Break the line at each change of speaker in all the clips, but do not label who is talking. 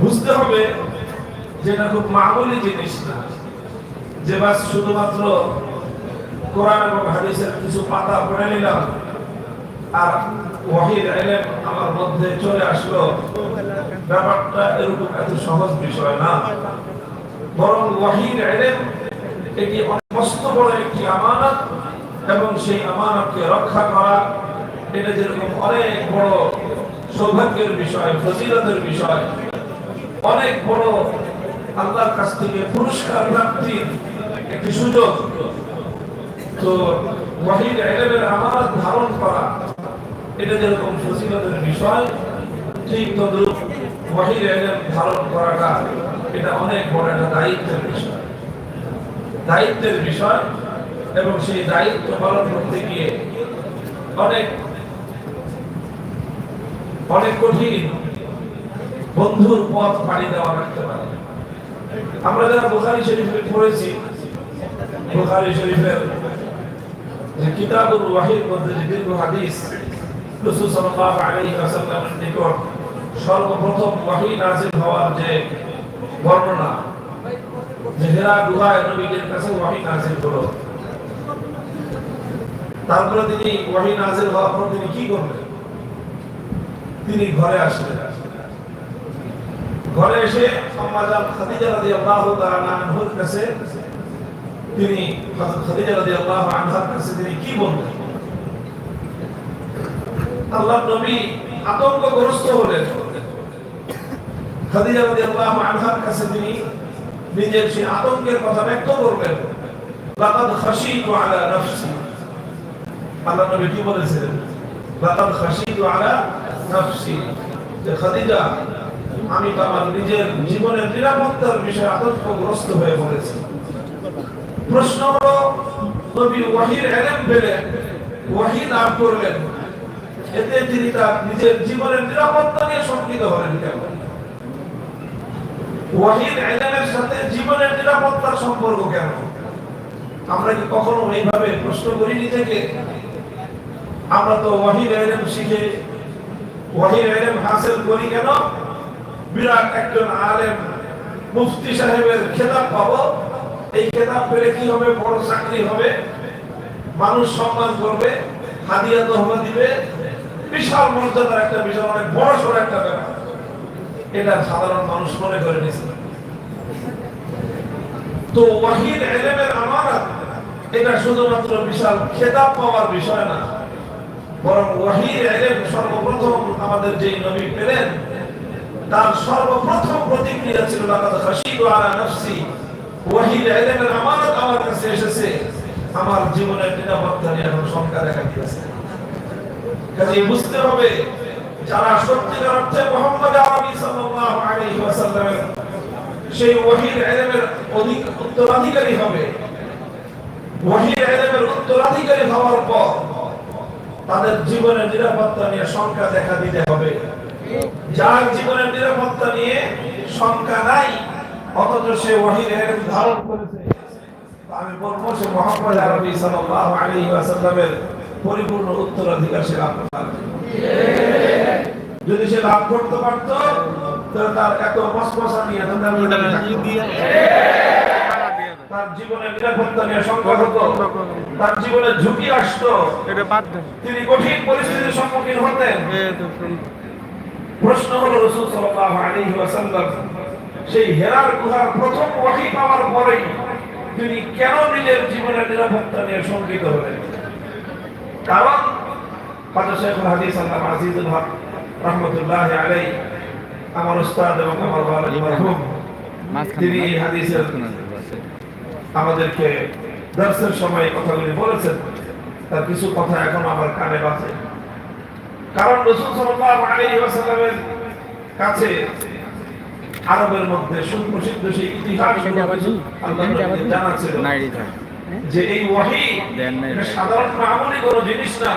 বুঝতে হবে যে এটা খুব মামুলি জিনিস না। যে বাস শুধুমাত্র কোরআন এবং হাদিসের কিছু পাতা পড়ে নিলাম আর ওয়াহিদ এলেম আমার মধ্যে চলে আসলো। ব্যাপারটা এরকম এত সহজ বিষয় না। বরং ওয়াহিদ এলেম এটি মস্ত বড় একটি আমানত এবং সেই আমানতকে রক্ষা করা, এটা যেরকম অনেক বড় সৌভাগ্যের বিষয়, ফজিলতের বিষয় অনেক বড় আল্লাহর কাছ থেকে পুরস্কার প্রাপ্তির একটি সুযোগ। তো ওয়াহিদ এলেমের আমানত ধারণ করা, এটা যেরকম ফজিলতের বিষয়, ঠিক তদ্রুপ ওয়াহিদ এলেম ধারণ করাটা এটা অনেক বড় একটা দায়িত্বের বিষয়। দায়িত্বের বিষয় এবং সেই দায়িত্ব পালন করতে গিয়ে অনেক অনেক কঠিন বন্ধুর পথ পাড়ি দেওয়া রাখতে পারে। আমরা যারা বুখারি শরীফে পড়েছি, বুখারি শরীফের যে কিতাবুল ওয়াহির মধ্যে যে দীর্ঘ হাদিস সাল্লাল্লাহু আলাইহি ওয়াসাল্লামের নিকট সর্বপ্রথম ওয়াহি নাযিল হওয়ার যে বর্ণনা যে কাছে ওয়াহি নাযিল হলো। তারপরে তিনি ওয়াহি নাযিল হওয়ার পর তিনি কি করলেন? তিনি ঘরে আসলেন। ঘরে এসে কাছে। তিনি কাছে তিনি কি আল্লাহর নবী আতঙ্কগ্রস্ত হলেন। খাদিজা রাদিয়াল্লাহু আনহার কাছে তিনি নিজের সেই আতঙ্কের কথা ব্যক্ত করবেন লাকাদ খাশিতু আলা নাফসি। আল্লাহ নবী কি বলেছিলেন? লাকাদ খাশিতু আলা নাফসি। যে খাদিজা আমি তো আমার নিজের জীবনের নিরাপত্তার বিষয়ে আতঙ্কগ্রস্ত হয়ে পড়েছি। প্রশ্ন হলো, নবী ওয়াহির এলেম পেলেন ওয়াহি লাভ করলেন? এতে তিনি তার নিজের জীবনের নিরাপত্তা নিয়ে শঙ্কিত হলেন কেন? ওয়াহির এলেমের সাথে জীবনের নিরাপত্তার সম্পর্ক কেন? আমরা কি কখনো এইভাবে প্রশ্ন করি নিজেকে আমরা তো ওয়াহির এলেম শিখে, ওয়াহির এলেম হাসিল করি কেন? বিরাট একজন আলেম মুফতি সাহেবের খেতাব পাবো। এই খেতাব পেলে কি হবে? বড় চাকরি হবে। মানুষ সম্মান করবে। হাদিয়া তহমা দিবে। বিশাল মর্যাদার একটা বিশাল অনেক বড় সড় একটা ব্যাপার। এটা সাধারণ মানুষ মনে করে নিয়েছে তো ওয়াহিদ এলেমের আমানত, এটা শুধুমাত্র বিশাল খেতাব পাওয়ার বিষয় না, বরং ওয়াহিদ এলেম সর্বপ্রথম আমাদের যেই নবী পেলেন তার সর্বপ্রথম প্রতিক্রিয়া ছিল, লাকাদ খাশিতু আলা নাফসি ওয়াহিদ ইলমের আমানত আমার কাছে এসেছে। আমার নিরাপত্তা নিয়ে এখন শঙ্কা দেখা দিয়েছে। কাজে বুঝতে হবে, যারা সত্যিকার অর্থে মুহাম্মদ আরবি সাল্লাল্লাহু আলাইহি ওয়াসাল্লামের সেই ওয়াহিদ ইলমের অধিক উত্তরাধিকারী হবে। ওয়াহিদ ইলমের উত্তরাধিকারী হওয়ার পর তাদের জীবনের নিরাপত্তা নিয়ে শঙ্কা দেখা দিতে হবে। যার জীবনের নিরাপত্তা নিয়ে শঙ্কা নাই অথচ সে এলেম ধারণ করেছে। আমি বলব সে মোহাম্মদ আরবি সাল্লাল্লাহু আলাইহি ওয়াসাল্লামের পরিপূর্ণ উত্তরাধিকার সে লাভ করতে যদি সে লাভ করতে পারত তার এত মসমসা নিয়ে। তার জীবনের নিরাপত্তা নিয়ে হতো। তার জীবনে ঝুঁকি আসতো। তিনি কঠিন পরিস্থিতির সম্মুখীন হতেন। প্রশ্ন হলো রাসূল আলাইহি ওয়াসাল্লাম সেই হেরার গুহার প্রথম ওহী পাওয়ার পরেই তিনি কেন নিজের জীবনের নিরাপত্তা নিয়ে শঙ্কিত হলেন? কারণ শেখুল হাদিস আল্লামা আজিজুল হক রাহমাতুল্লাহ আলাইহি আমার উস্তাদ এবং আমার মরহুম তিনি এই হাদিসের আমাদেরকে দর্শের সময় কথাগুলি বলেছেন তার কিছু কথা এখন আমার কানে বাজে। কারণ রসুল সাল্লাল্লাহু আলাইহি ওয়াসাল্লামের কাছে আরবের মধ্যে সুপ্রসিদ্ধ সেই ইতিহাস আল্লাহ নবীর জানা ছিল। যে এই ওয়াহি সাধারণ মামুলি কোনো জিনিস না।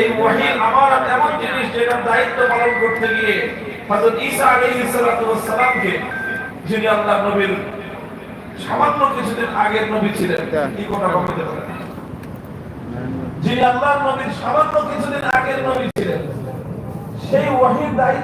এই ওয়াহি আমার এমন জিনিস যেটা দায়িত্ব পালন করতে গিয়ে হযরত ঈসা আলাইহিস সালাতু ওয়াস সালামকে যিনি আল্লাহ নবীর সামান্য কিছুদিন আগের নবী ছিলেন কি কথা কমাতে পারে যিনি আল্লাহর নবীর সামান্য কিছুদিন আগের নবী ছিলেন। সেই ওয়াহির দায়িত্ব